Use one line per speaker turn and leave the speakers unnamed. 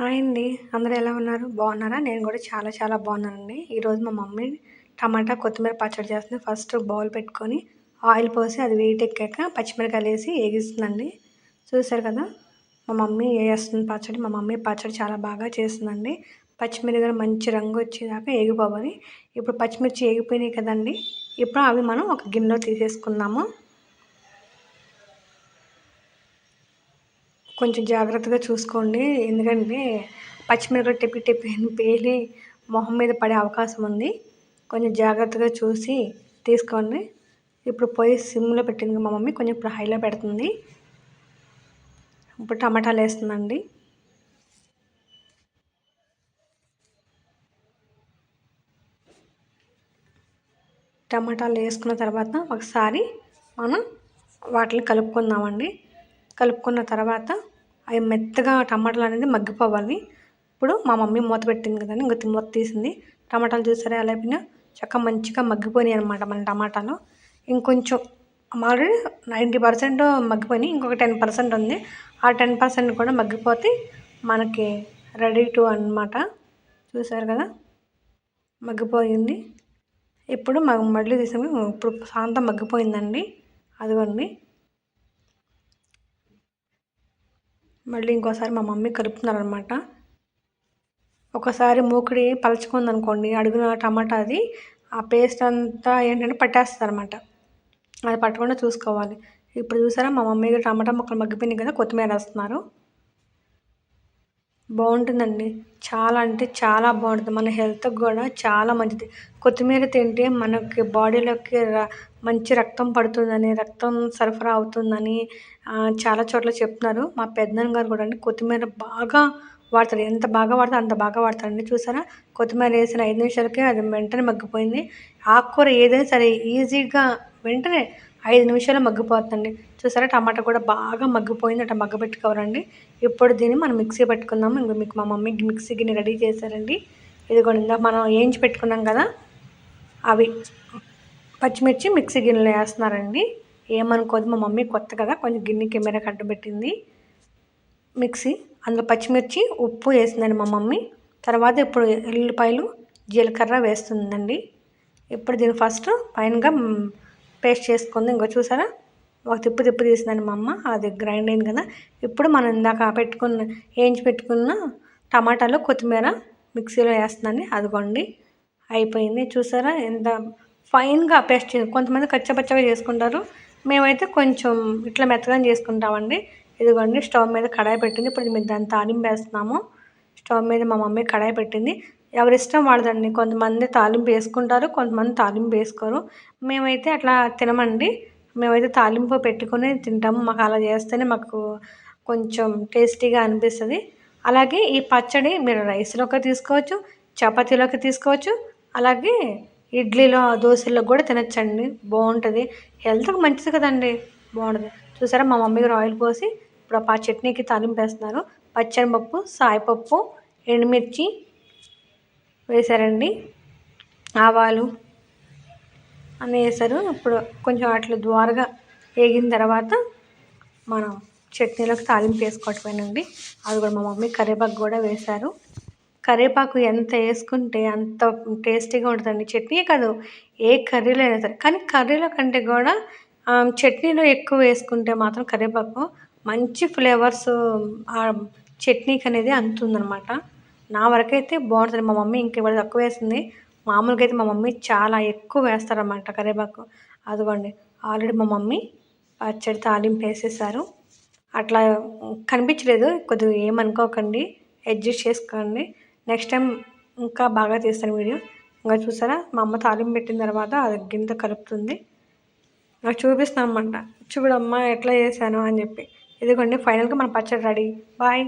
Hi అండి. అందరూ ఎలా ఉన్నారు? బాగున్నారా? నేను కూడా చాలా చాలా బాగున్నానండి. ఈరోజు మా మమ్మీ టమాటా కొత్తిమీర పచ్చడి చేస్తుంది. ఫస్ట్ బౌల్ పెట్టుకొని ఆయిల్ పోసి అది వెయిట్ ఎక్కాక పచ్చిమిరకాయలు వేసి వేగిస్తుందండి. చూసారు కదా? మా మమ్మీ వేస్తుంది పచ్చడి. మా మమ్మీ పచ్చడి చాలా బాగా చేస్తుందండి. పచ్చిమిరకాయలు మంచి రంగు వచ్చేదాకా వేగిపోవాలి ఇప్పుడు పచ్చిమిర్చి వేగిపోయినాయి కదండి. ఇప్పుడు అవి మనం ఒక గిన్నెలో తీసేసుకుందాము. కొంచెం జాగ్రత్తగా చూసుకోండి. ఎందుకంటే పచ్చిమిరపకాయ టెప్పి టిప్పి పేలి మొహం మీద పడే అవకాశం ఉంది. కొంచెం జాగ్రత్తగా చూసి తీసుకోండి. ఇప్పుడు పోయి సిమ్లో పెట్టింది మా మమ్మీ. కొంచెం ఇప్పుడు హైలో పెడుతుంది. ఇప్పుడు టమాటాలు వేస్తుందండి. టమాటాలు వేసుకున్న తర్వాత ఒకసారి మనం వాటిని కలుపుకుందామండి. కలుపుకున్న తర్వాత అవి మెత్తగా టమాటాలు అనేది మగ్గిపోవాలి. ఇప్పుడు మా మమ్మీ మూత పెట్టింది కదండి ఇంకొక మూత తీసింది. టమాటాలు చూసారా ఎలా అయిపోయినా చక్కగా మంచిగా మగ్గిపోయినాయి అనమాట మన టమాటాలు. ఇంకొంచెం ఆల్రెడీ నైంటీ పర్సెంట్ మగ్గిపోయినాయి ఇంకొక టెన్ పర్సెంట్ ఉంది. ఆ టెన్ పర్సెంట్ కూడా మగ్గిపోతే మనకి రెడీ టు అనమాట చూసారు కదా? మగ్గిపోయింది. ఇప్పుడు మళ్ళీ తీసాము. ఇప్పుడు శాంతం మగ్గిపోయిందండి. అదిగోండి. మళ్ళీ ఇంకోసారి మా మమ్మీ కలుపుతున్నారనమాట ఒకసారి మూకుడి పలుచుకుంది అనుకోండి అడుగున టమాటా అది ఆ పేస్ట్ అంతా ఏంటంటే పట్టేస్తుంది అనమాట అది పట్టకుండా చూసుకోవాలి. ఇప్పుడు చూసారా మా మమ్మీ టమాటా మొక్కలు మగ్గిపోయినాయి కదా కొత్తిమీర వేస్తున్నారు. బాగుంటుందండి. చాలా అంటే చాలా బాగుంటుంది. మన హెల్త్కి కూడా చాలా మంచిది. కొత్తిమీర తింటే మనకి బాడీలోకి మంచి రక్తం పడుతుందని రక్తం సరఫరా అవుతుందని చాలా చోట్ల చెప్తున్నారు. మా పెద్దనాన్న గారు కూడా అండి కొత్తిమీర బాగా వాడతారు. ఎంత బాగా వాడతారు అంత బాగా వాడతారండి. చూసారా? కొత్తిమీర వేసిన ఐదు నిమిషాలకే అది వెంటనే మగ్గిపోయింది. ఆకుకూర ఏదైనా సరే ఈజీగా వెంటనే ఐదు నిమిషాలు మగ్గిపోతుందండి. చూసారా? టమాటా కూడా బాగా మగ్గిపోయింది అట్లా మగ్గబెట్టుకోవాలండి. ఇప్పుడు దీన్ని మనం మిక్సీ పెట్టుకుందాము. ఇంక మీకు మా మమ్మీ మిక్సీ గిన్నె రెడీ చేశారండి. ఇది కూడా మనం వేయించి పెట్టుకున్నాం కదా అవి పచ్చిమిర్చి మిక్సీ గిన్నెలో వేస్తున్నారండి. ఏమనుకోదు మా మమ్మీ కొత్త కదా కొంచెం గిన్నె కెమెరా కట్టబెట్టింది మిక్సీ అందులో పచ్చిమిర్చి ఉప్పు వేసిందండి మా మమ్మీ. తర్వాత ఇప్పుడు ఎల్లిపాయలు జీలకర్ర వేస్తుందండి. ఇప్పుడు దీన్ని ఫస్ట్ పైనగా పేస్ట్ చేసుకుంది. ఇంకో చూసారా? ఒక తిప్పు తిప్పు తీసిందని మా అమ్మ. అది గ్రైండ్ అయింది కదా. ఇప్పుడు మనం ఇందాక పెట్టుకున్న వేయించి పెట్టుకున్న టమాటాలు కొత్తిమీర మిక్సీలో వేస్తున్నాను. అదిగోండి అయిపోయింది. చూసారా? ఎంత ఫైన్గా పేస్ట్ కొంతమంది కచ్చపచ్చగా చేసుకుంటారు. మేమైతే కొంచెం ఇట్లా మెత్తగా చేసుకుంటామండి. ఇదిగోండి స్టవ్ మీద కడాయి పెట్టింది. ఇప్పుడు మేము దాన్ని తాలింపు వేస్తున్నాము. స్టవ్ మీద మా మమ్మీ కడాయి పెట్టింది. ఎవరిష్టం వాళ్ళదండి. కొంతమంది తాలింపు వేసుకుంటారు కొంతమంది తాలింపు వేసుకోరు. మేమైతే అట్లా తినమండి. మేమైతే తాలింపు పెట్టుకుని తింటాము. మాకు అలా చేస్తేనే మాకు కొంచెం టేస్టీగా అనిపిస్తుంది. అలాగే ఈ పచ్చడి మీరు రైస్లోకి తీసుకోవచ్చు చపాతీలోకి తీసుకోవచ్చు అలాగే ఇడ్లీలో దోశల్లో కూడా తినచ్చండి. బాగుంటుంది. హెల్త్కి మంచిది కదండి. బాగుంటుంది. చూసారా మా మమ్మీ గారు ఆయిల్ పోసి ఇప్పుడు ఆ చట్నీకి తాలింపు వేస్తున్నారు. పచ్చనిపప్పు సాయిపప్పు ఎండుమిర్చి వేశారండి. ఆవాలు అని వేసారు ఇప్పుడు కొంచెం అట్లా ద్వారగా వేగిన తర్వాత మనం చట్నీలోకి తాలింపు వేసుకోవటమేనండి అది కూడా మా మమ్మీ కరివేపాకు కూడా వేశారు. కరివేపాకు ఎంత వేసుకుంటే అంత టేస్టీగా ఉంటుందండి. చట్నీ కాదు ఏ కర్రీలో అయినా సరే. కానీ కర్రీలో కంటే కూడా చట్నీలో ఎక్కువ వేసుకుంటే మాత్రం కరివేపాకు మంచి ఫ్లేవర్స్ చట్నీకి అనేది అందుతుందనమాట నా వరకైతే బాగుంటుంది. మా మమ్మీ ఇంకెవరు తక్కువ వేసింది. మామూలుగా అయితే మా మమ్మీ చాలా ఎక్కువ వేస్తారన్నమాట కరివేపాకు అదిగోండి ఆల్రెడీ మా మమ్మీ పచ్చడి తాలింపు వేసేసారు. అట్లా కనిపించలేదు కొద్దిగా ఏమనుకోకండి అడ్జస్ట్ చేసుకోండి. నెక్స్ట్ టైం ఇంకా బాగా చేస్తాను వీడియో. ఇంకా చూసారా మా అమ్మ తాలింపు పెట్టిన తర్వాత అది గింత కలుపుతుంది. నాకు చూపిస్తాను అనమాట చూడమ్మా ఎట్లా చేశాను అని చెప్పి. ఇదిగోండి ఫైనల్గా మన పచ్చడి రెడీ. బాయ్.